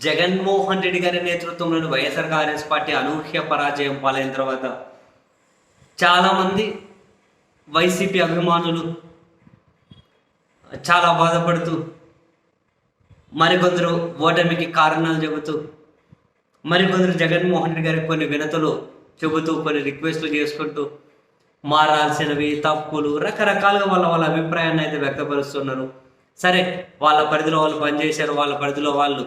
జగన్మోహన్ రెడ్డి గారి నేతృత్వంలోని వైఎస్ఆర్ కాంగ్రెస్ పార్టీ అనూహ్య పరాజయం పాలైన తర్వాత చాలామంది వైసీపీ అభిమానులు చాలా బాధపడుతూ మరికొందరు ఓటమికి కారణాలు చెబుతూ మరికొందరు జగన్మోహన్ రెడ్డి గారికి కొన్ని వినతులు చెబుతూ కొన్ని రిక్వెస్ట్లు చేసుకుంటూ మారాల్సినవి తప్పులు రకరకాలుగా వాళ్ళ వాళ్ళ అభిప్రాయాన్ని అయితే వ్యక్తపరుస్తున్నారు. సరే వాళ్ళ పరిధిలో వాళ్ళు పనిచేశారు వాళ్ళ పరిధిలో వాళ్ళు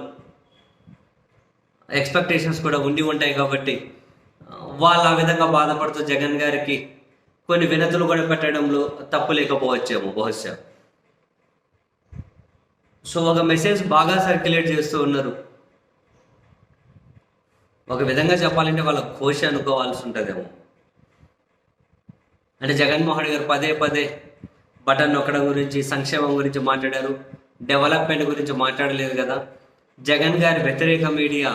ఎక్స్పెక్టేషన్స్ కూడా ఉండి ఉంటాయి కాబట్టి వాళ్ళు ఆ విధంగా బాధపడుతూ జగన్ గారికి కొన్ని వినతులు కూడా పెట్టడంలో తప్పు లేకపోవచ్చేమో బహుశా. సో ఒక మెసేజ్ బాగా సర్క్యులేట్ చేస్తూ ఉన్నారు. ఒక విధంగా చెప్పాలంటే వాళ్ళ కోశ అనుకోవాల్సి ఉంటుందేమో. అంటే జగన్మోహన్ గారు పదే పదే బటన్ నొక్కడం గురించి సంక్షేమం గురించి మాట్లాడారు డెవలప్మెంట్ గురించి మాట్లాడలేదు కదా. జగన్ గారి వ్యతిరేక మీడియా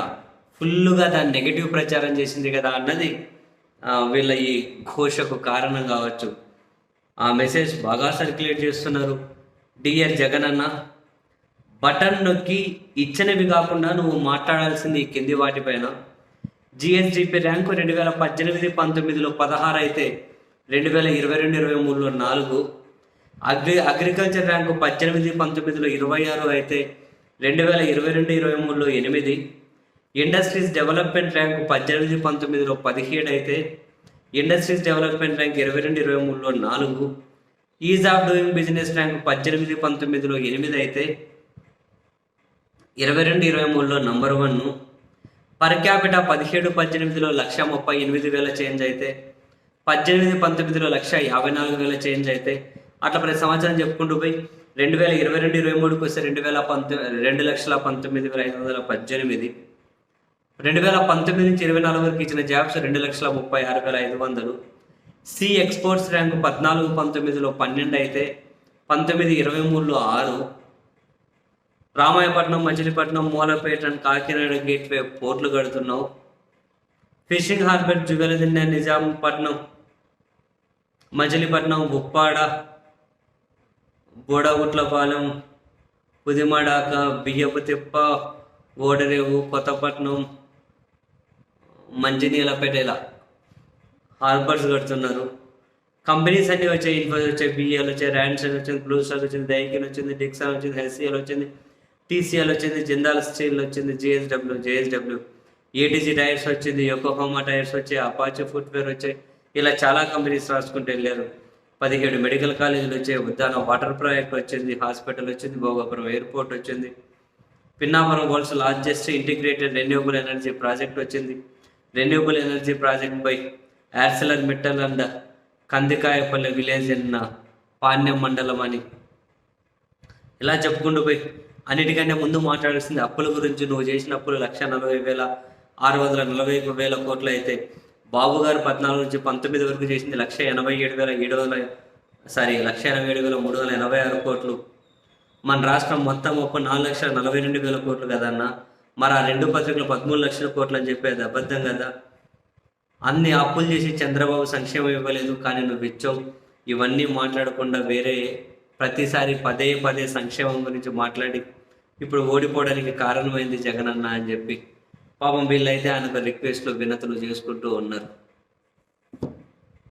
ఫుల్గా దాన్ని నెగిటివ్ ప్రచారం చేసింది కదా అన్నది వీళ్ళ ఈ ఘోషకు కారణం కావచ్చు. ఆ మెసేజ్ బాగా సర్క్యులేట్ చేస్తున్నారు. డియర్ జగన్ అన్న బటన్ నొక్కి ఇచ్చినవి కాకుండా నువ్వు మాట్లాడాల్సింది ఈ కింది వాటిపైన. జిఎన్జిపి ర్యాంకు రెండు వేల పద్దెనిమిది పంతొమ్మిదిలో పదహారు అయితే రెండు వేల ఇరవై రెండు ఇరవై మూడులో నాలుగు. అగ్రి అగ్రికల్చర్ ర్యాంకు పద్దెనిమిది పంతొమ్మిదిలో ఇరవై ఆరు అయితే రెండు వేల ఇరవై రెండు ఇరవై మూడులో ఎనిమిది. ఇండస్ట్రీస్ డెవలప్మెంట్ ర్యాంకు పద్దెనిమిది పంతొమ్మిదిలో పదిహేడు అయితే ఇండస్ట్రీస్ డెవలప్మెంట్ ర్యాంక్ ఇరవై రెండు ఇరవై మూడులో నాలుగు. Ease of doing business rank పద్దెనిమిది పంతొమ్మిదిలో ఎనిమిది అయితే ఇరవై రెండు ఇరవై మూడులో నంబర్ వన్. పర్ క్యాపిటా పదిహేడు పద్దెనిమిదిలో లక్ష ముప్పై ఎనిమిది వేల చేంజ్ అయితే పద్దెనిమిది పంతొమ్మిదిలో లక్ష యాభై నాలుగు వేల చేంజ్ అయితే. అట్లా ప్రతి సంవత్సరం చెప్పుకుంటూ పోయి రెండు వేల ఇరవై రెండు ఇరవై మూడుకి వస్తే రెండు వేల పంతొమ్మిది రెండు లక్షల పంతొమ్మిది వేల ఐదు వందల పద్దెనిమిది. రెండు వేల పంతొమ్మిది నుంచి ఇరవై నాలుగు వరకు ఇచ్చిన జాబ్స్ రెండు లక్షల ముప్పై ఆరు వేల ఐదు వందలు. సి ఎక్స్పోర్ట్స్ ర్యాంకు పద్నాలుగు పంతొమ్మిదిలో పన్నెండు అయితే పంతొమ్మిది ఇరవై మూడులో ఆరు. రామాయపట్నం మచిలీపట్నం మూలపేట అండ్ కాకినాడ గేట్వే పోర్ట్లు కడుతున్నావు. ఫిషింగ్ హార్బర్ జుగలదిన్నె నిజాంపట్నం మచిలీపట్నం ఉప్పాడ బోడగుట్లపాలెం పుదిమడాక బియ్యపు తిప్ప ఓడరేవు కొత్తపట్నం మంచినీళ్ళపేట ఇలా హార్బర్స్ కడుతున్నారు. కంపెనీస్ అన్ని వచ్చాయి ఇన్ఫోస్ వచ్చాయి బిఎల్ వచ్చాయి ర్యాన్సన్ వచ్చింది బ్లూ స్టార్ వచ్చింది దైకిన్ వచ్చింది డిక్సన్ వచ్చింది హెచ్సిఎల్ వచ్చింది టీసీఎల్ వచ్చింది జిందాల్ స్టీల్ వచ్చింది జేఎస్డబ్ల్యూ జేఎస్డబ్ల్యూ ఏటీజీ టైర్స్ వచ్చింది యొకోహోమా టైర్స్ వచ్చాయి అపాచే ఫుట్వేర్ వచ్చాయి. ఇలా చాలా కంపెనీస్ రాసుకుంటూ వెళ్ళారు. పదిహేడు మెడికల్ కాలేజీలు వచ్చాయి. ఉద్దాన వాటర్ ప్రాజెక్ట్ వచ్చింది హాస్పిటల్ వచ్చింది భోగాపురం ఎయిర్పోర్ట్ వచ్చింది. Pinnapuram world's largest integrated renewable energy project వచ్చింది. Renewable energy project by Arcelor Mittal and Kandikayapalli village అన్న పాణ్యం మండలం అని. ఇలా చెప్పుకుంటూ పోయి అన్నిటికంటే ముందు మాట్లాడాల్సింది అప్పుల గురించి నువ్వు చేసిన అప్పులు లక్ష నలభై వేల ఆరు వందల నలభై వేల కోట్లు అయితే బాబు గారు పద్నాలుగు నుంచి పంతొమ్మిది వరకు చేసింది లక్ష ఎనభై ఏడు వేల ఏడు వందల సారీ లక్ష ఎనభై ఏడు వేల మూడు వందల ఎనభై ఆరు కోట్లు. మన రాష్ట్రం మొత్తం ఒక నాలుగు లక్షల నలభై రెండు వేల కోట్లు కదన్న? మరి ఆ రెండు పత్రికలు పదమూడు లక్షల కోట్లు అని చెప్పేది అబద్ధం కదా? అన్ని అప్పులు చేసి చంద్రబాబు సంక్షేమం ఇవ్వలేదు కానీ నువ్వు ఇచ్చావు. ఇవన్నీ మాట్లాడకుండా వేరే ప్రతిసారి పదే పదే సంక్షేమం గురించి మాట్లాడి ఇప్పుడు ఓడిపోవడానికి కారణమైంది జగనన్న అని చెప్పి. పాపం వీళ్ళైతే ఆయనకు రిక్వెస్ట్లు వినతులు చేసుకుంటూ ఉన్నారు.